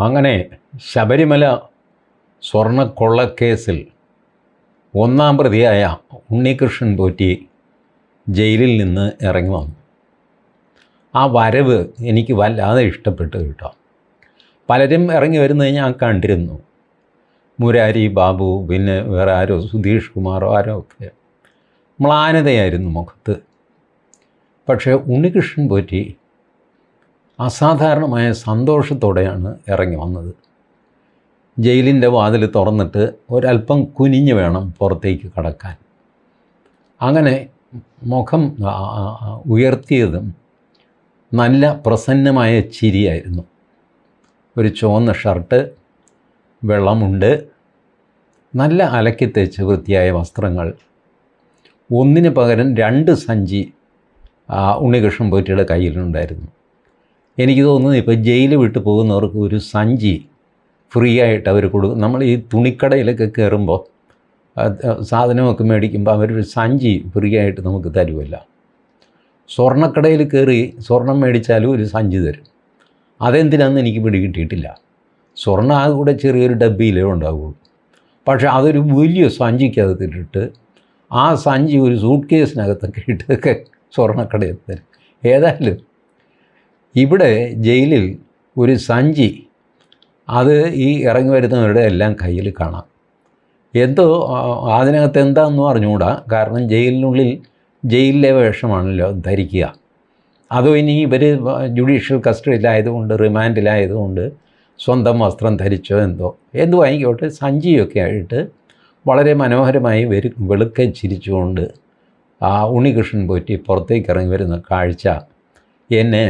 അങ്ങനെ ശബരിമല സ്വർണക്കൊള്ളക്കേസിൽ ഒന്നാം പ്രതിയായ ഉണ്ണികൃഷ്ണൻ പോറ്റി ജയിലിൽ നിന്ന് ഇറങ്ങി വന്നു. ആ വരവ് എനിക്ക് വല്ലാതെ ഇഷ്ടപ്പെട്ടു കേട്ടോ. പലരും ഇറങ്ങി വരുന്നത് ഞാൻ കണ്ടിരുന്നു. മുരാരി ബാബു പിന്നെ വേറെ ആരോ സുധീഷ് കുമാറോ ആരോ ഒക്കെ. മ്ലാനതയായിരുന്നു മുഖത്ത്. പക്ഷേ ഉണ്ണികൃഷ്ണൻ പോറ്റി അസാധാരണമായ സന്തോഷത്തോടെയാണ് ഇറങ്ങി വന്നത്. ജയിലിന്റെ വാതിൽ തുറന്നിട്ട് ഒരല്പം കുനിഞ്ഞു വേണം പുറത്തേക്ക് കടക്കാൻ. അങ്ങനെ മുഖം ഉയർത്തിയതും നല്ല പ്രസന്നമായ ചിരിയായിരുന്നു. ഒരു ചുവന്ന ഷർട്ട് വെള്ളമുണ്ട് നല്ല അലക്കി തേച്ച് വൃത്തിയായ വസ്ത്രങ്ങൾ. ഒന്നിന് പകരം രണ്ട് സഞ്ചി ഉണ്ണികൃഷ്ണൻ പോറ്റിയുടെ കയ്യിലുണ്ടായിരുന്നു. എനിക്ക് തോന്നുന്നു ഇപ്പോൾ ജയിൽ വിട്ട് പോകുന്നവർക്ക് ഒരു സഞ്ചി ഫ്രീ ആയിട്ട് അവർ കൊടുക്കും. നമ്മൾ ഈ തുണിക്കടയിലൊക്കെ കയറുമ്പോൾ സാധനമൊക്കെ മേടിക്കുമ്പോൾ അവരൊരു സഞ്ചി ഫ്രീ ആയിട്ട് നമുക്ക് തരുമല്ല സ്വർണക്കടയിൽ കയറി സ്വർണം മേടിച്ചാലും ഒരു സഞ്ചി തരും. അതെന്തിനാന്ന് എനിക്ക് പിടികിട്ടിയിട്ടില്ല. സ്വർണം ആ കൂടെ ചെറിയൊരു ഡബ്ബയിലേ ഉണ്ടാവുള്ളൂ. പക്ഷേ അതൊരു വലിയ സഞ്ചിക്കകത്തിട്ടിട്ട് ആ സഞ്ചി ഒരു സൂട്ട് കേസിനകത്തൊക്കെ ഇട്ടൊക്കെ സ്വർണക്കടയിൽ തരും. ഏതായാലും ഇവിടെ ജയിലിൽ ഒരു സഞ്ചി അത് ഈ ഇറങ്ങി വരുന്നവരുടെ എല്ലാം കയ്യിൽ കാണാം. എന്തോ അതിനകത്ത് എന്താണെന്നും അറിഞ്ഞുകൂടാ. കാരണം ജയിലിനുള്ളിൽ ജയിലിലെ വേഷമാണല്ലോ ധരിക്കുക. അതോ ഇനി ഇവർ ജുഡീഷ്യൽ കസ്റ്റഡിയിലായതുകൊണ്ട് റിമാൻഡിലായതുകൊണ്ട് സ്വന്തം വസ്ത്രം ധരിച്ചോ എന്തോ. എന്തു വാങ്ങിക്കോട്ടെ സഞ്ചിയൊക്കെ ആയിട്ട് വളരെ മനോഹരമായി വെരു വെളുക്കെ ചിരിച്ചുകൊണ്ട് ആ ഉണ്ണികൃഷ്ണൻ പോറ്റി പുറത്തേക്ക് ഇറങ്ങി വരുന്ന കാഴ്ച എന്നെ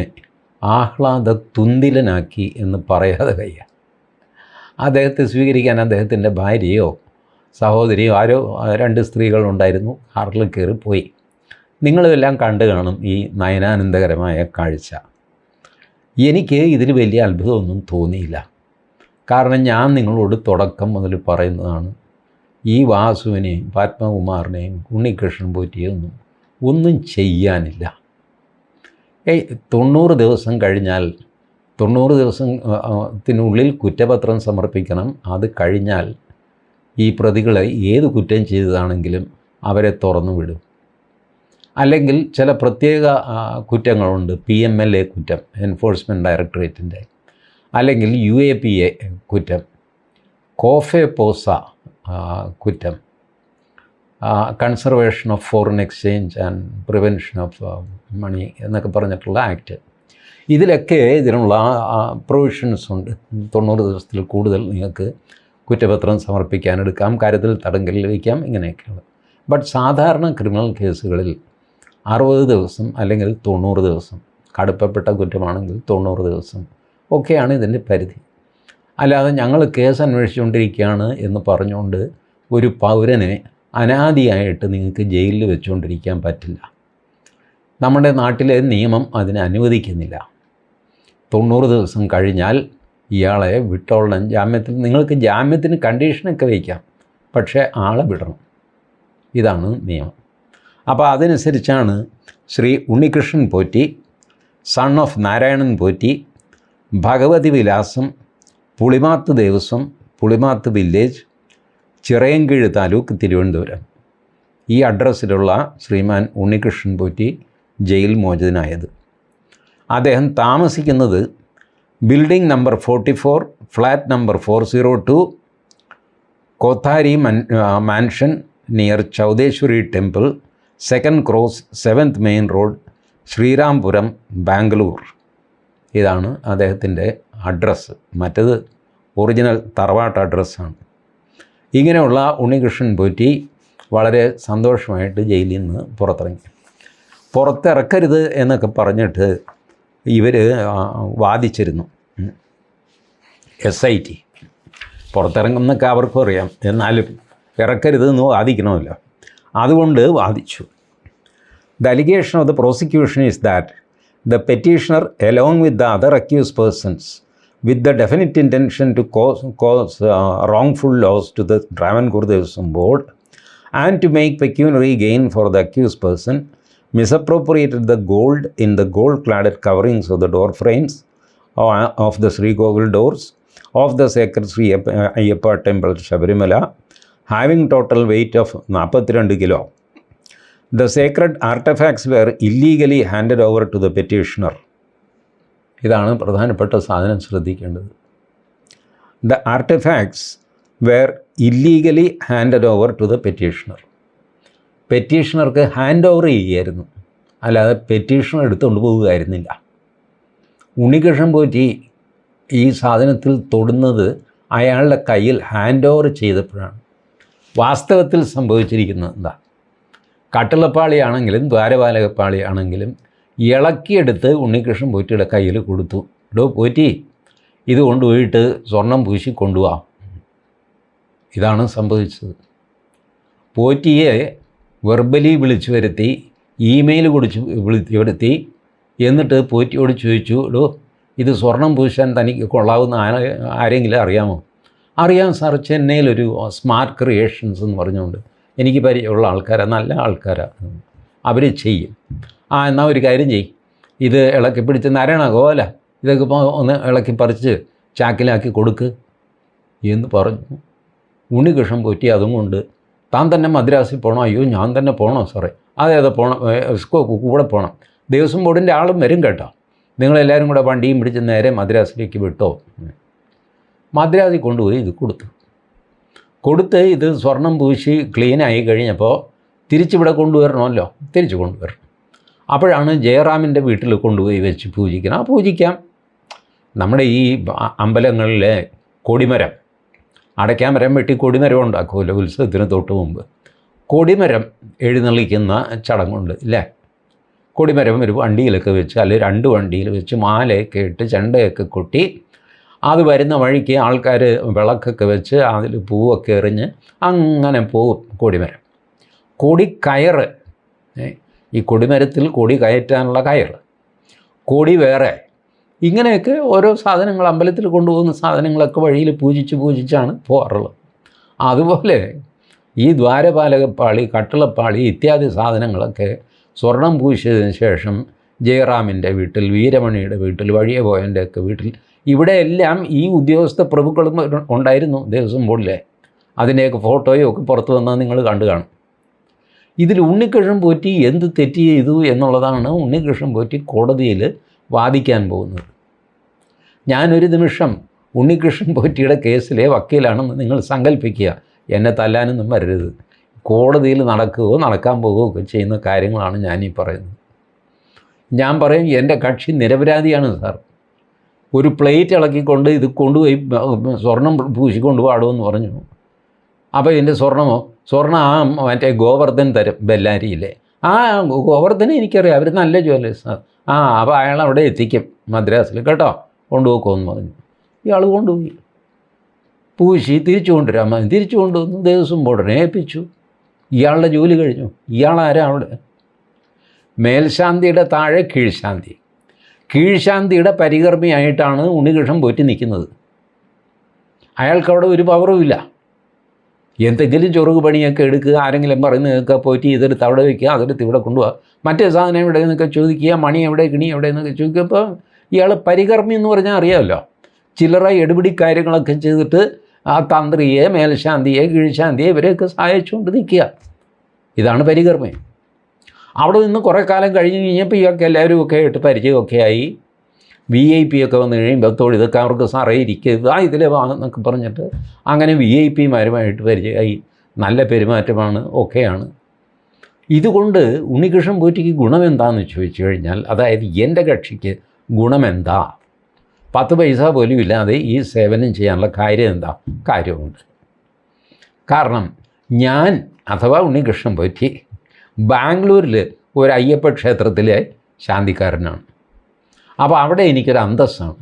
ആഹ്ലാദ തുന്തിലനാക്കി എന്ന് പറയാതെ വയ്യ. അദ്ദേഹത്തെ സ്വീകരിക്കാൻ അദ്ദേഹത്തിന്റെ ഭാര്യയോ സഹോദരിയോ ആരോ രണ്ട് സ്ത്രീകളുണ്ടായിരുന്നു. കാറിൽ കയറി പോയി. നിങ്ങളുമെല്ലാം കണ്ടു കാണും ഈ നയനാനന്ദകരമായ കാഴ്ച. എനിക്ക് ഇതിൽ വലിയ അത്ഭുതമൊന്നും തോന്നിയില്ല. കാരണം ഞാൻ നിങ്ങളോട് തുടക്കം മുതൽ പറയുന്നതാണ്. ഈ വാസുവിനെയും പത്മകുമാറിനെയും ഉണ്ണികൃഷ്ണൻ പോറ്റിയൊന്നും ഒന്നും ചെയ്യാനില്ല. ഏയ് തൊണ്ണൂറ് ദിവസം കഴിഞ്ഞാൽ തൊണ്ണൂറ് ദിവസം ആ, ആ, ത്തിനുള്ളിൽ കുറ്റപത്രം സമർപ്പിക്കണം. അത് കഴിഞ്ഞാൽ ഈ പ്രതികളെ ഏത് കുറ്റം ചെയ്തതാണെങ്കിലും അവരെ തുറന്നു വിടും. അല്ലെങ്കിൽ ചില പ്രത്യേക കുറ്റങ്ങളുണ്ട്. പി എം എൽ എ കുറ്റം എൻഫോഴ്സ്മെന്റ് ഡയറക്ടറേറ്റിന്റെ അല്ലെങ്കിൽ യു എ പി എ കുറ്റം കോഫെ പോസ കുറ്റം. Conservation of foreign exchange and prevention of money എന്നൊക്കെ പറഞ്ഞിട്ടുള്ള ആക്ട് ഇതിലൊക്കെ ഇതിനുള്ള പ്രൊവിഷൻസ് ഉണ്ട്. തൊണ്ണൂറ് ദിവസത്തിൽ കൂടുതൽ നിങ്ങൾക്ക് കുറ്റപത്രം സമർപ്പിക്കാൻ എടുക്കാം കാര്യത്തിൽ തടങ്കലിൽ വയ്ക്കാം ഇങ്ങനെയൊക്കെയുള്ളത് ബട്ട് സാധാരണ ക്രിമിനൽ കേസുകളിൽ അറുപത് ദിവസം അല്ലെങ്കിൽ തൊണ്ണൂറ് ദിവസം കടുപ്പപ്പെട്ട കുറ്റമാണെങ്കിൽ തൊണ്ണൂറ് ദിവസം ഒക്കെയാണ് ഇതിന്റെ പരിധി. അല്ലാതെ ഞങ്ങൾ കേസ് അന്വേഷിച്ചുകൊണ്ടിരിക്കുകയാണ് എന്ന് പറഞ്ഞുകൊണ്ട് ഒരു പൗരനെ അനാദിയായിട്ട് നിങ്ങൾക്ക് ജയിലിൽ വെച്ചുകൊണ്ടിരിക്കാൻ പറ്റില്ല. നമ്മുടെ നാട്ടിലെ നിയമം അതിനെ അനുവദിക്കുന്നില്ല. തൊണ്ണൂറ് ദിവസം കഴിഞ്ഞാൽ ഇയാളെ വിട്ടോളണം. ജാമ്യത്തിൽ നിങ്ങൾക്ക് ജാമ്യത്തിന് കണ്ടീഷനൊക്കെ വയ്ക്കാം പക്ഷേ ആളെ വിടണം. ഇതാണ് നിയമം. അപ്പോൾ അതനുസരിച്ചാണ് ശ്രീ ഉണ്ണികൃഷ്ണൻ പോറ്റി സൺ ഓഫ് നാരായണൻ പോറ്റി ഭഗവതി വിലാസം പുളിമാത്ത് ദേവസ്വം പുളിമാത്ത് വില്ലേജ് ചിറയൻകീഴ് താലൂക്ക് തിരുവനന്തപുരം. ഈ അഡ്രസ്സിലുള്ള ശ്രീമാൻ ഉണ്ണികൃഷ്ണൻ പോറ്റി ജയിൽ മോചിതനായത്. അദ്ദേഹം താമസിക്കുന്നത് building number forty four flat number four zero two Kothari man mansion near Chowdeshwari temple second cross seventh main road Sriramapuram Bangalore. ഇതാണ് അദ്ദേഹത്തിന്റെ അഡ്രസ്സ്. മറ്റത് ഒറിജിനൽ തറവാട്ട് അഡ്രസ്സാണ്. ഇങ്ങനെയുള്ള ഉണ്ണികൃഷ്ണൻ പോറ്റി വളരെ സന്തോഷമായിട്ട് ജയിലിൽ നിന്ന് പുറത്തിറങ്ങി. പുറത്തിറക്കരുത് എന്നൊക്കെ പറഞ്ഞിട്ട് ഇവർ വാദിച്ചിരുന്നു. എസ് ഐ ടി പുറത്തിറങ്ങുന്നൊക്കെ അവർക്കും അറിയാം. എന്നാലും ഇറക്കരുത് എന്ന് വാദിക്കണമല്ലോ. അതുകൊണ്ട് വാദിച്ചു. The allegation of the prosecution is that the petitioner along with the other accuse persons, with the definite intention to cause, cause uh, wrongful loss to the Travancore Devisum Board and to make pecuniary gain for the accused person, misappropriated the gold in the gold-cladded coverings of the door frames uh, of the Sri Gogol doors of the sacred Sri uh, Ayyappa temple Shabarimala, having total weight of 42 kilo. The sacred artifacts were illegally handed over to the petitioner. ഇതാണ് പ്രധാനപ്പെട്ട സാധനം ശ്രദ്ധിക്കേണ്ടത്. The artifacts were illegally handed over to the petitioner പെറ്റീഷണർക്ക് hand over ചെയ്യുമായിരുന്നു അല്ലാതെ petitioner എടുത്തുകൊണ്ട് പോവുകയായിരുന്നില്ല. ഉണ്ണികൃഷ്ണൻ പോറ്റി ഈ സാധനത്തിൽ തൊടുന്നത് അയാളുടെ കയ്യിൽ ഹാൻഡ് ഓവർ ചെയ്തപ്പോഴാണ്. വാസ്തവത്തിൽ സംഭവിച്ചിരിക്കുന്നത് എന്താ? കട്ടിളപ്പാളിയാണെങ്കിലും ദ്വാരപാലകപ്പാളിയാണെങ്കിലും ഇളക്കിയെടുത്ത് ഉണ്ണികൃഷ്ണൻ പോറ്റിയുടെ കയ്യിൽ കൊടുത്തു. ഇടോ പോറ്റി ഇത് കൊണ്ടുപോയിട്ട് സ്വർണം പൂശി കൊണ്ടുപോവാം ഇതാണ് സംഭവിച്ചത്. പോറ്റിയെ വെർബലി വിളിച്ചു വരുത്തി ഇമെയിൽ കുടിച്ച് വിളിച്ചു വരുത്തി എന്നിട്ട് പോറ്റിയോട് ചോദിച്ചു ഡോ ഇത് സ്വർണം പൂശാൻ തനിക്ക് കൊള്ളാവുന്ന ആരെങ്കിലും അറിയാമോ? അറിയാം സാർ ചെന്നൈയിലൊരു സ്മാർട്ട് ക്രിയേഷൻസ് എന്ന് പറഞ്ഞുകൊണ്ട്. എനിക്ക് പരിചയമുള്ള ആൾക്കാരാണ് നല്ല ആൾക്കാരാണ് അവർ ചെയ്യും. ആ എന്നാൽ ഒരു കാര്യം ചെയ്യും. ഇത് ഇളക്കി പിടിച്ച് നരണ കോല. ഇതൊക്കെ ഇപ്പോൾ ഒന്ന് ഇളക്കി പറിച്ച് ചാക്കിലാക്കി കൊടുക്ക് എന്ന് പറഞ്ഞു. ഉണ്ണികൃഷ്ണൻ പോറ്റി അതും കൊണ്ട് താൻ തന്നെ മദ്രാസിൽ പോകണോ അയ്യോ ഞാൻ തന്നെ പോകണോ സാറേ അതെ പോകണം കൂടെ പോകണം ദേവസ്വം ബോർഡിന്റെ ആളും വരും കേട്ടോ. നിങ്ങളെല്ലാവരും കൂടെ വണ്ടിയും പിടിച്ച് നേരെ മദ്രാസിലേക്ക് വിട്ടോ. മദ്രാസിൽ കൊണ്ടുപോയി ഇത് കൊടുത്തു. കൊടുത്ത് ഇത് സ്വർണം പൂശി ക്ലീനായി കഴിഞ്ഞപ്പോൾ തിരിച്ചിവിടെ കൊണ്ടുവരണമല്ലോ. തിരിച്ച് കൊണ്ടുവരണം. അപ്പോഴാണ് ജയറാമിന്റെ വീട്ടിൽ കൊണ്ടുപോയി വെച്ച് പൂജിക്കണം. ആ പൂജിക്കാം. നമ്മുടെ ഈ അമ്പലങ്ങളിലെ കൊടിമരം. അടയ്ക്കാമരം വെട്ടി കൊടിമരം ഉണ്ടാക്കുമല്ലോ ഉത്സവത്തിന് തൊട്ട് മുമ്പ്. കൊടിമരം എഴുന്നള്ളിക്കുന്ന ചടങ്ങുണ്ട് ഇല്ലേ? കൊടിമരം ഒരു വണ്ടിയിലൊക്കെ വെച്ച് അല്ലെങ്കിൽ രണ്ട് വണ്ടിയിൽ വെച്ച് മാലയൊക്കെ ഇട്ട് ചെണ്ടയൊക്കെ കൊട്ടി അത് വരുന്ന വഴിക്ക് ആൾക്കാർ വിളക്കൊക്കെ വെച്ച് അതിൽ പൂവൊക്കെ എറിഞ്ഞ് അങ്ങനെ പോവും കൊടിമരം. കൊടിക്കയറ് ഈ കൊടിമരത്തിൽ കൊടി കയറ്റാനുള്ള കയർ കൊടി വേറെ. ഇങ്ങനെയൊക്കെ ഓരോ സാധനങ്ങൾ അമ്പലത്തിൽ കൊണ്ടുപോകുന്ന സാധനങ്ങളൊക്കെ വഴിയിൽ പൂജിച്ച് പൂജിച്ചാണ് പോകാറുള്ളത്. അതുപോലെ ഈ ദ്വാരപാലകപ്പാളി കട്ടിളപ്പാളി ഇത്യാദി സാധനങ്ങളൊക്കെ സ്വർണം പൂശിയതിന് ശേഷം ജയറാമിന്റെ വീട്ടിൽ വീരമണിയുടെ വീട്ടിൽ വഴിയെ പോയന്റെയൊക്കെ വീട്ടിൽ ഇവിടെയെല്ലാം ഈ ഉദ്യോഗസ്ഥ പ്രഭുക്കളും ഉണ്ടായിരുന്നു ദേവസ്വം ബോർഡിലെ അതിന്റെയൊക്കെ ഫോട്ടോയും ഒക്കെ പുറത്തു വന്നാൽ നിങ്ങൾ കണ്ടു കാണും. ഇതിൽ ഉണ്ണികൃഷ്ണൻ പോറ്റി എന്ത് തെറ്റ് ചെയ്തു എന്നുള്ളതാണ് ഉണ്ണികൃഷ്ണൻ പോറ്റി കോടതിയിൽ വാദിക്കാൻ പോകുന്നത്. ഞാനൊരു നിമിഷം ഉണ്ണികൃഷ്ണൻ പോറ്റിയുടെ കേസിലെ വക്കീലാണെന്ന് നിങ്ങൾ സങ്കല്പിക്കുക. എന്നെ തല്ലാനൊന്നും വരരുത്. കോടതിയിൽ നടക്കുകയോ നടക്കാൻ പോകുകയോ ഒക്കെ ചെയ്യുന്ന കാര്യങ്ങളാണ് ഞാനീ പറയുന്നത്. ഞാൻ പറയും എന്റെ കക്ഷി നിരപരാധിയാണ് സാർ. ഒരു പ്ലേറ്റ് ഇളക്കിക്കൊണ്ട് ഇത് കൊണ്ടുപോയി സ്വർണം പൂശിക്കൊണ്ട് പാടുമെന്ന് പറഞ്ഞു. അപ്പോൾ ഇതിന്റെ സ്വർണമോ? സ്വർണം ആ മറ്റേ ഗോവർദ്ധൻ തരും ബെല്ലാരിയിലെ ആ ഗോവർദ്ധനെ എനിക്കറിയാം. അവർ നല്ല ജ്വല്ലേഴ്സ് ആ. അപ്പോൾ അയാൾ അവിടെ എത്തിക്കും മദ്രാസിൽ കേട്ടോ. കൊണ്ടുപോക്കുമെന്ന് പറഞ്ഞു. ഇയാൾ കൊണ്ടുപോയി. പൂശി തിരിച്ചു കൊണ്ടുവരാൻ തിരിച്ചു കൊണ്ടുവന്നു ദേവസ്വം ബോർഡിനെ ഏൽപ്പിച്ചു. ഇയാളുടെ ജോലി കഴിഞ്ഞു. ഇയാളാരാ അവിടെ? മേൽശാന്തിയുടെ താഴെ കീഴ്ശാന്തി. കീഴ്ശാന്തിയുടെ പരികർമ്മിയായിട്ടാണ് ഉണ്ണികൃഷ്ണൻ പോറ്റി നിൽക്കുന്നത്. അയാൾക്കവിടെ ഒരു പവറുമില്ല എന്തെങ്കിലും ചൊറുക് പണിയൊക്കെ എടുക്കുക ആരെങ്കിലും പറയുന്ന കേൾക്കുക പോറ്റി ഇതെടുത്ത് അവിടെ വയ്ക്കുക അതെടുത്ത് ഇവിടെ കൊണ്ടുപോകുക മറ്റേ സാധനം എവിടെ എന്നൊക്കെ ചോദിക്കുക മണി എവിടെ കിണി എവിടെ എന്നൊക്കെ ചോദിക്കുമ്പോൾ ഇയാൾ പരികർമ്മി എന്ന് പറഞ്ഞാൽ അറിയാമല്ലോ. ചില്ലറ എടുപിടി കാര്യങ്ങളൊക്കെ ചെയ്തിട്ട് ആ തന്ത്രിയെ മേൽശാന്തിയെ കീഴ്ശാന്തിയെ ഇവരെയൊക്കെ സഹായിച്ചുകൊണ്ട് നിൽക്കുക. ഇതാണ് പരികർമ്മി. അവിടെ നിന്ന് കുറേ കാലം കഴിഞ്ഞ് കഴിഞ്ഞപ്പോൾ ഇയാൾക്ക് എല്ലാവരും ഒക്കെ ആയിട്ട് പരിചയമൊക്കെ ആയി. വി ഐ പി ഒക്കെ വന്നു കഴിയുമ്പോൾ ഇതൊക്കെ അവർക്ക് സാറേ ഇരിക്കുക ആ ഇതിലെ വാങ്ങുന്നൊക്കെ പറഞ്ഞിട്ട് അങ്ങനെ വി ഐ പിമാരുമായിട്ട് പരിചയമായി. നല്ല പെരുമാറ്റമാണ് ഒക്കെയാണ്. ഇതുകൊണ്ട് ഉണ്ണികൃഷ്ണൻ പോറ്റിക്ക് ഗുണമെന്താണെന്ന് ചോദിച്ചു കഴിഞ്ഞാൽ അതായത് എന്റെ കക്ഷിക്ക് ഗുണമെന്താ? പത്ത് പൈസ പോലും ഇല്ലാതെ ഈ സേവനം ചെയ്യാനുള്ള കാര്യം എന്താ? കാര്യമുണ്ട് കാരണം ഞാൻ അഥവാ ഉണ്ണികൃഷ്ണൻ പോറ്റി ബാംഗ്ലൂരിൽ ഒരു അയ്യപ്പ ക്ഷേത്രത്തിലെ ശാന്തിക്കാരനാണ്. അപ്പോൾ അവിടെ എനിക്കൊരു അന്തസ്സാണ്.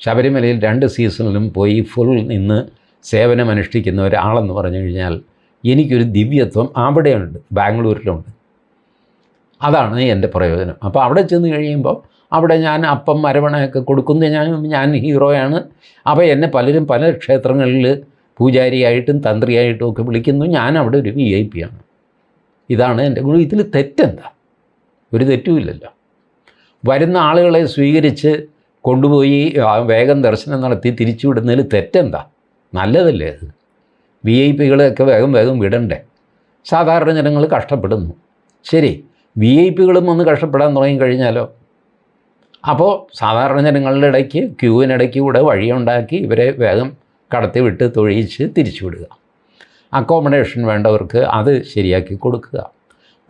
ശബരിമലയിൽ രണ്ട് സീസണിലും പോയി ഫുൾ നിന്ന് സേവനം സേവനമനുഷ്ഠിക്കുന്ന ഒരാളെന്ന് പറഞ്ഞു കഴിഞ്ഞാൽ എനിക്കൊരു ദിവ്യത്വം അവിടെയുണ്ട് ബാംഗ്ലൂരിലുണ്ട്. അതാണ് എന്റെ പ്രയോജനം. അപ്പോൾ അവിടെ ചെന്ന് കഴിയുമ്പോൾ അവിടെ ഞാൻ അപ്പം മരവണയൊക്കെ കൊടുക്കുന്നു. ഞാൻ ഞാൻ ഹീറോയാണ്. അപ്പോൾ എന്നെ പലരും പല ക്ഷേത്രങ്ങളിൽ പൂജാരിയായിട്ടും തന്ത്രിയായിട്ടും ഒക്കെ വിളിക്കുന്നു. ഞാൻ അവിടെ ഒരു വി ഐ പി ആണ്. ഇതാണ് എന്റെ ഗുണം. ഇതിൽ തെറ്റെന്താ? ഒരു തെറ്റുമില്ലല്ലോ. വരുന്ന ആളുകളെ സ്വീകരിച്ച് കൊണ്ടുപോയി വേഗം ദർശനം നടത്തി തിരിച്ചു വിടുന്നതിൽ തെറ്റെന്താ? നല്ലതല്ലേ അത്? വി ഐ പികളെയൊക്കെ വേഗം വേഗം വിടണ്ടേ? സാധാരണ ജനങ്ങൾ കഷ്ടപ്പെടുന്നു. ശരി വി ഐ പികളും ഒന്ന് കഷ്ടപ്പെടാൻ തുടങ്ങിക്കഴിഞ്ഞാലോ? അപ്പോൾ സാധാരണ ജനങ്ങളുടെ ഇടയ്ക്ക് ക്യൂവിനിടയ്ക്ക് കൂടെ വഴിയുണ്ടാക്കി ഇവരെ വേഗം കടത്തി വിട്ട് തൊഴിയിച്ച് തിരിച്ചു വിടുക അക്കോമഡേഷൻ വേണ്ടവർക്ക് അത് ശരിയാക്കി കൊടുക്കുക.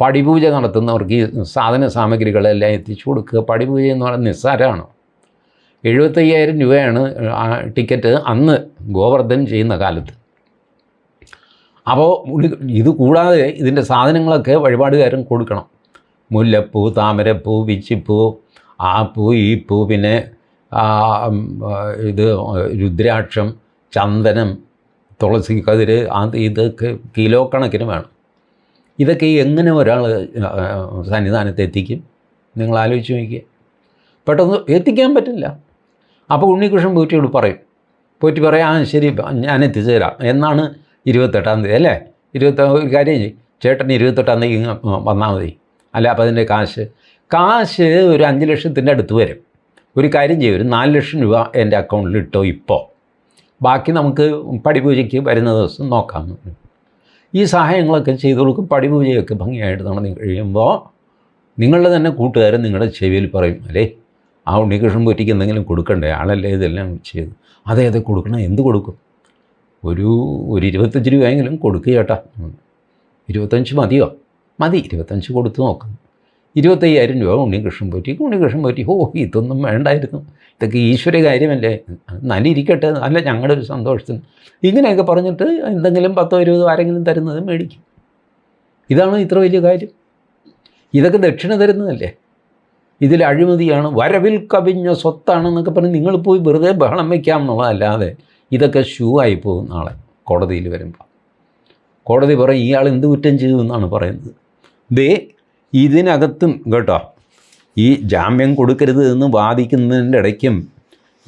പടിപൂജ നടത്തുന്നവർക്ക് ഈ സാധന സാമഗ്രികളെല്ലാം എത്തിച്ചു കൊടുക്കുക. പടിപൂജ എന്ന് പറയുന്നത് നിസ്സാരമാണ്. എഴുപത്തയ്യായിരം രൂപയാണ് ടിക്കറ്റ് അന്ന് ഗോവർദ്ധൻ ചെയ്യുന്ന കാലത്ത്. അപ്പോൾ ഇത് കൂടാതെ ഇതിന്റെ സാധനങ്ങളൊക്കെ വഴിപാടുകാരൻ കൊടുക്കണം. മുല്ലപ്പൂ താമരപ്പൂ വിച്ചിപ്പൂ ആ പൂ ഈ പൂ പിന്നെ ഇത് രുദ്രാക്ഷം ചന്ദനം തുളസി കതിര് അത് ഇതൊക്കെ കിലോ കണക്കിന് വേണം. ഇതൊക്കെ എങ്ങനെ ഒരാൾ സന്നിധാനത്ത് എത്തിക്കും? നിങ്ങൾ ആലോചിച്ച് നോക്കിയേ. പെട്ടെന്ന് എത്തിക്കാൻ പറ്റില്ല. അപ്പോൾ ഉണ്ണികൃഷ്ണൻ പോറ്റിയോട് പറയും. പോറ്റി പറയാം ആ ശരി ഞാൻ എത്തിച്ചു തരാം എന്നാണ് ഇരുപത്തെട്ടാം തീയതി അല്ലേ? ഇരുപത്തി ഒരു കാര്യം ചെയ്യും. ചേട്ടൻ ഇരുപത്തെട്ടാം തീയതി വന്നാൽ മതി. അല്ല അപ്പോൾ അതിന്റെ കാശ്. കാശ് ഒരു അഞ്ച് ലക്ഷത്തിന്റെ അടുത്ത് വരും. ഒരു കാര്യം ചെയ്യും ഒരു നാല് ലക്ഷം രൂപ എന്റെ അക്കൗണ്ടിൽ ഇട്ടോ ഇപ്പോൾ ബാക്കി നമുക്ക് പടിപൂജയ്ക്ക് വരുന്ന ദിവസം നോക്കാം. ഈ സഹായങ്ങളൊക്കെ ചെയ്തു കൊടുക്കും. പടിപൂജയൊക്കെ ഭംഗിയായിട്ട് നടന്നു കഴിയുമ്പോൾ നിങ്ങളുടെ തന്നെ കൂട്ടുകാരൻ നിങ്ങളുടെ ചെവിയിൽ പറയും അല്ലേ ആ ഉണ്ണികൃഷ്ണൻ പൊറ്റിക്ക് എന്തെങ്കിലും കൊടുക്കണ്ടേ? ആളല്ലേ ഇതെല്ലാം ചെയ്തു? അതെ അതെ കൊടുക്കണം. എന്ത് കൊടുക്കും? ഒരു ഒരു ഇരുപത്തഞ്ച് രൂപയെങ്കിലും കൊടുക്കുക ചേട്ടാ. ഇരുപത്തഞ്ച് മതിയോ? മതി. ഇരുപത്തഞ്ച് കൊടുത്ത് നോക്കാം. ഇരുപത്തയ്യായിരം രൂപ ഉണ്ണികൃഷ്ണൻ പോറ്റി. ഉണ്ണികൃഷ്ണൻ പോറ്റി ഓ ഇതൊന്നും വേണ്ടായിരുന്നു. ഇതൊക്കെ ഈശ്വര കാര്യമല്ലേ? നല്ല ഇരിക്കട്ടെ അല്ല ഞങ്ങളുടെ ഒരു സന്തോഷത്തിന്. ഇങ്ങനെയൊക്കെ പറഞ്ഞിട്ട് എന്തെങ്കിലും പത്തോ ഇരുപതോ ആരെങ്കിലും തരുന്നത് മേടിക്കും. ഇതാണ് ഇത്ര വലിയ കാര്യം. ഇതൊക്കെ ദക്ഷിണ തരുന്നതല്ലേ? ഇതിൽ അഴിമതിയാണ്. വരവിൽ കവിഞ്ഞ സ്വത്താണെന്നൊക്കെ പറഞ്ഞ് നിങ്ങൾ പോയി വെറുതെ ബഹളം വയ്ക്കാം എന്നുള്ളതല്ലാതെ ഇതൊക്കെ ഷൂ ആയി പോകും നാളെ കോടതിയിൽ വരുമ്പോൾ കോടതി പറയും ഇയാൾ എന്ത് കുറ്റം ചെയ്തു എന്നാണ് പറയുന്നത്. ദേ ഇതിനകത്തും കേട്ടോ ഈ ജാമ്യം കൊടുക്കരുത് എന്ന് വാദിക്കുന്നതിന്റെ ഇടയ്ക്കും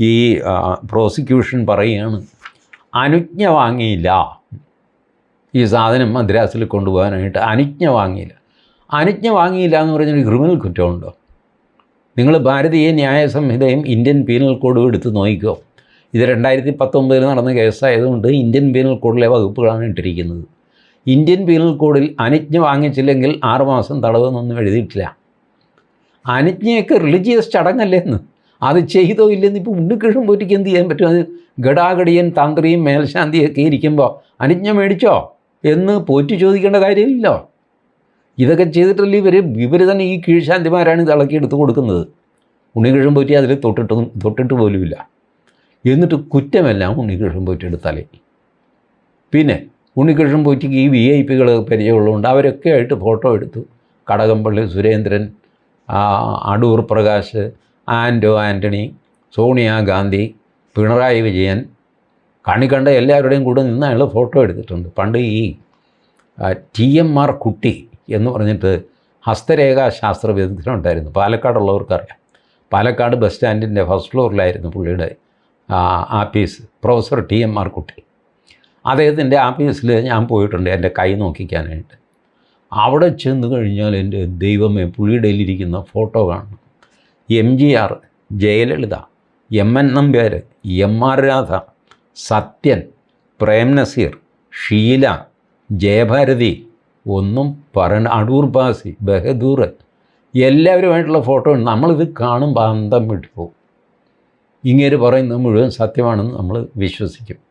ഈ പ്രോസിക്യൂഷൻ പറയുകയാണ് അനുജ്ഞ വാങ്ങിയില്ല. ഈ സാധനം മദ്രാസിൽ കൊണ്ടുപോകാനായിട്ട് അനുജ്ഞ വാങ്ങിയില്ല. അനുജ്ഞ വാങ്ങിയില്ല എന്ന് പറഞ്ഞൊരു ക്രിമിനൽ കുറ്റമുണ്ടോ? നിങ്ങൾ ഭാരതീയ ന്യായ സംഹിതയും ഇന്ത്യൻ പീനൽ കോഡും എടുത്ത് നോക്കിക്കോ. ഇത് രണ്ടായിരത്തി പത്തൊമ്പതിൽ നടന്ന കേസായതുകൊണ്ട് ഇന്ത്യൻ പീനൽ കോഡിലെ വകുപ്പുകളാണ് ഇട്ടിരിക്കുന്നത്. ഇന്ത്യൻ പീനൽ കോഡിൽ അനുജ്ഞ വാങ്ങിച്ചില്ലെങ്കിൽ ആറുമാസം തടവെന്നൊന്നും എഴുതിയിട്ടില്ല. അനുജ്ഞയൊക്കെ റിലീജിയസ് ചടങ്ങല്ലേ എന്ന്. അത് ചെയ്തോ ഇല്ലെന്ന് ഇപ്പോൾ ഉണ്ണിക്കിഴും പോറ്റിക്ക് എന്ത് ചെയ്യാൻ പറ്റും? അത് ഗടാഗടിയൻ തന്ത്രിയും മേൽശാന്തിയൊക്കെ ഇരിക്കുമ്പോൾ അനുജ്ഞ മേടിച്ചോ എന്ന് പോറ്റി ചോദിക്കേണ്ട കാര്യമില്ലല്ലോ. ഇതൊക്കെ ചെയ്തിട്ടല്ലേ ഇവർ ഇവർ തന്നെ ഈ കീഴ്ശാന്തിമാരാണ് ഇത് ഇളക്കി എടുത്ത് കൊടുക്കുന്നത്. ഉണ്ണികൃഷ്ണൻ പോറ്റി അതിൽ തൊട്ടിട്ടും തൊട്ടിട്ട് പോലുമില്ല. എന്നിട്ട് കുറ്റമെല്ലാം ഉണ്ണികൃഷ്ണൻ പോറ്റി എടുത്താലേ. പിന്നെ ഉണ്ണികൃഷ്ണൻ പോറ്റിക്ക് ഈ വി ഐ പികൾ പരിചയമുള്ളതുകൊണ്ട് അവരൊക്കെ ആയിട്ട് ഫോട്ടോ എടുത്തു. കടകംപള്ളി സുരേന്ദ്രൻ അടൂർ പ്രകാശ് ആൻഡോ ആന്റണി സോണിയാഗാന്ധി പിണറായി വിജയൻ കണി കണ്ട എല്ലാവരുടെയും കൂടെ നിന്ന് അയാൾ ഫോട്ടോ എടുത്തിട്ടുണ്ട്. പണ്ട് ഈ ടി എം ആർ കുട്ടി എന്ന് പറഞ്ഞിട്ട് ഹസ്തരേഖാ ശാസ്ത്ര വിദഗ്ധനുണ്ടായിരുന്നു പാലക്കാടുള്ളവർക്കറിയാം. പാലക്കാട് ബസ് സ്റ്റാൻഡിന്റെ ഫസ്റ്റ് ഫ്ലോറിലായിരുന്നു പുള്ളിയുടെ ആപ്പീസ് professor T M R Kutty. അദ്ദേഹത്തിന്റെ ആഫീസിൽ ഞാൻ പോയിട്ടുണ്ട് എന്റെ കൈ നോക്കിക്കാനായിട്ട്. അവിടെ ചെന്ന് കഴിഞ്ഞാൽ എന്റെ ദൈവമേ പുള്ളിയുടെ ഇരിക്കുന്ന ഫോട്ടോ കാണണം. M G R Jayalalitha M N Nambiar M R Radha Sathyan Prem Nazir Sheela Jayabharathi ഒന്നും പറയണ്ട അടൂർ ബാസി ബഹദൂർ എല്ലാവരുമായിട്ടുള്ള ഫോട്ടോ നമ്മളിത് കാണുമ്പോൾ അന്തം വിട്ടു പോകും. ഇങ്ങനെ പറയുന്നത് മുഴുവൻ സത്യമാണെന്ന് നമ്മൾ വിശ്വസിക്കും.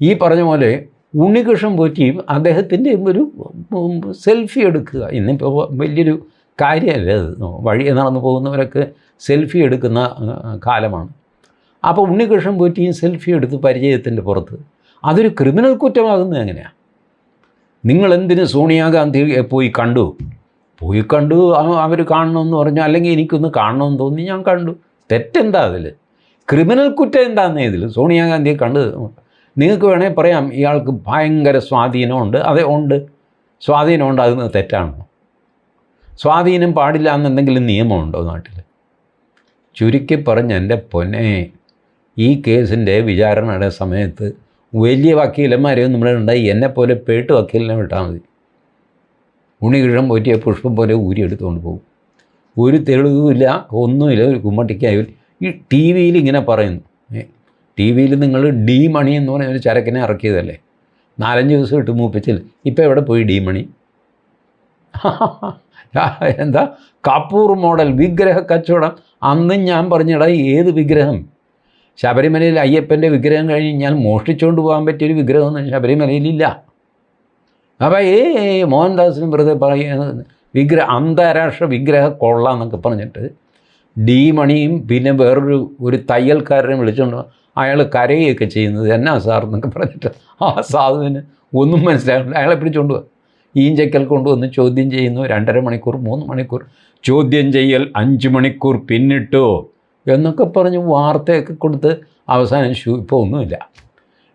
ഈ പറഞ്ഞ പോലെ ഉണ്ണികൃഷ്ണൻ പോറ്റിയും അദ്ദേഹത്തിന്റെ ഒരു സെൽഫി എടുക്കുക. ഇന്നിപ്പോൾ വലിയൊരു കാര്യമല്ല അത്? വഴി നടന്നു പോകുന്നവരൊക്കെ സെൽഫി എടുക്കുന്ന കാലമാണ്. അപ്പോൾ ഉണ്ണികൃഷ്ണൻ പോറ്റിയും സെൽഫി എടുത്ത് പരിചയത്തിന്റെ പുറത്ത്. അതൊരു ക്രിമിനൽ കുറ്റമാകുന്നത് എങ്ങനെയാണ് നിങ്ങൾ എന്തിന് സോണിയാഗാന്ധിയെ പോയി കണ്ടു? പോയി കണ്ടു അവർ കാണണമെന്ന് പറഞ്ഞു. അല്ലെങ്കിൽ എനിക്കൊന്ന് കാണണമെന്ന് തോന്നി ഞാൻ കണ്ടു. തെറ്റെന്താ അതിൽ ക്രിമിനൽ കുറ്റം എന്താണെന്ന് ഇതിൽ സോണിയാഗാന്ധിയെ കണ്ട് നിങ്ങൾക്ക് വേണേൽ പറയാം ഇയാൾക്ക് ഭയങ്കര സ്വാധീനമുണ്ട്. അതെ ഉണ്ട്. സ്വാധീനമുണ്ട് അത് തെറ്റാണോ. സ്വാധീനം പാടില്ല എന്നെന്തെങ്കിലും നിയമമുണ്ടോ നാട്ടിൽ ചുരുക്കി പറഞ്ഞ എന്റെ പൊന്നെ ഈ കേസിന്റെ വിചാരണയുടെ സമയത്ത് വലിയ വക്കീലന്മാരെയും നമ്മുടെ ഉണ്ടായി. എന്നെപ്പോലെ പേട്ട് വക്കീലിനെ വിട്ടാൽ മതി. ഉണികിഴം പോറ്റിയ പുഷ്പം പോലെ ഊരി എടുത്തുകൊണ്ട് പോകും. ഒരു തെളിവുമില്ല ഒന്നുമില്ല ഒരു കുമ്മട്ടിക്കായി ഈ ടി വിയിൽ ഇങ്ങനെ പറയുന്നു. ടി വിയിൽ നിങ്ങൾ ഡി മണി എന്ന് പറഞ്ഞ ഒരു ചരക്കിനെ ഇറക്കിയതല്ലേ? നാലഞ്ച് ദിവസം ഇട്ട് മൂപ്പിച്ചില്ല? ഇപ്പം എവിടെ പോയി ഡി മണി? എന്താ? കപൂർ മോഡൽ വിഗ്രഹ കച്ചവടം. അന്നും ഞാൻ പറഞ്ഞടാ ഏത് വിഗ്രഹം? ശബരിമലയിൽ അയ്യപ്പന്റെ വിഗ്രഹം കഴിഞ്ഞ് കഴിഞ്ഞാൽ മോഷ്ടിച്ചുകൊണ്ട് പോകാൻ പറ്റിയൊരു വിഗ്രഹമൊന്നും ശബരിമലയിലില്ല. അപ്പോൾ ഏ മോഹൻദാസിനും വെറുതെ പറയുന്നത് വിഗ്രഹ അന്താരാഷ്ട്ര വിഗ്രഹ കൊള്ള എന്നൊക്കെ പറഞ്ഞിട്ട് ഡി മണിയും പിന്നെ വേറൊരു ഒരു തയ്യൽക്കാരനെ വിളിച്ചുകൊണ്ട് അയാൾ കരയുകയൊക്കെ ചെയ്യുന്നത് എന്നാ സാർ എന്നൊക്കെ പറഞ്ഞിട്ട് ആ സാധുവിന് ഒന്നും മനസ്സിലാകുന്നില്ല അയാളെ പിടിച്ചുകൊണ്ട് ഈഞ്ചക്കൽ കൊണ്ടുവന്ന് ചോദ്യം ചെയ്യുന്നു. രണ്ടര മണിക്കൂർ മൂന്ന് മണിക്കൂർ. ചോദ്യം ചെയ്യൽ അഞ്ച് മണിക്കൂർ പിന്നിട്ടോ എന്നൊക്കെ പറഞ്ഞ് വാർത്തയൊക്കെ കൊടുത്ത് അവസാനം ഷൂ ഇപ്പോൾ ഒന്നുമില്ല.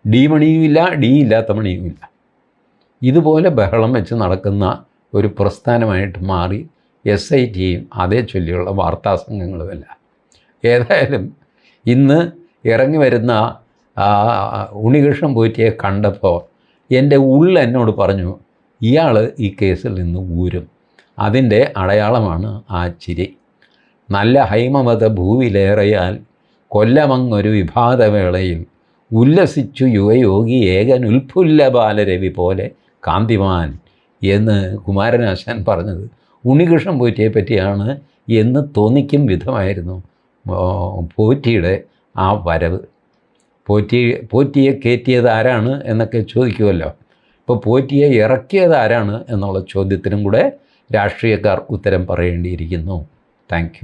ഡി മണിയുമില്ല ഡി ഇല്ലാത്ത മണിയുമില്ല ഇതുപോലെ ബഹളം വെച്ച് നടക്കുന്ന ഒരു പ്രസ്ഥാനമായിട്ട് മാറി എസ് ഐ ടിയും അതേ ചൊല്ലിയുള്ള വാർത്താ സംഘങ്ങളുമല്ല ഏതായാലും ഇന്ന് ഇറങ്ങി വരുന്ന ഉണ്ണികൃഷ്ണൻ പോറ്റിയെ കണ്ടപ്പോൾ എന്റെ ഉള്ളിൽ എന്നോട് പറഞ്ഞു ഇയാൾ ഈ കേസിൽ നിന്ന് ഊരും. അതിന്റെ അടയാളമാണ് ആ ചിരി. നല്ല ഹൈമമത ഭൂവിലേറയാൽ കൊല്ലമങ്ങൊരു വിഭാതവേളയിൽ ഉല്ലസിച്ചു യുവയോഗി ഏകൻ ഉൽഫുല്ല ബാലരവി പോലെ കാന്തിമാൻ എന്ന് കുമാരനാശാൻ പറഞ്ഞത് ഉണ്ണികൃഷ്ണൻ പോറ്റിയെ പറ്റിയാണ് എന്ന് തോന്നിക്കും വിധമായിരുന്നു പോറ്റിയുടെ ആ വരവ്. പോറ്റി പോറ്റിയെ കയറ്റിയത് ആരാണ് എന്നൊക്കെ ചോദിക്കുമല്ലോ. ഇപ്പോൾ പോറ്റിയെ ഇറക്കിയത് ആരാണ് എന്നുള്ള ചോദ്യത്തിനും കൂടെ രാഷ്ട്രീയക്കാർ ഉത്തരം പറയേണ്ടിയിരിക്കുന്നു. താങ്ക്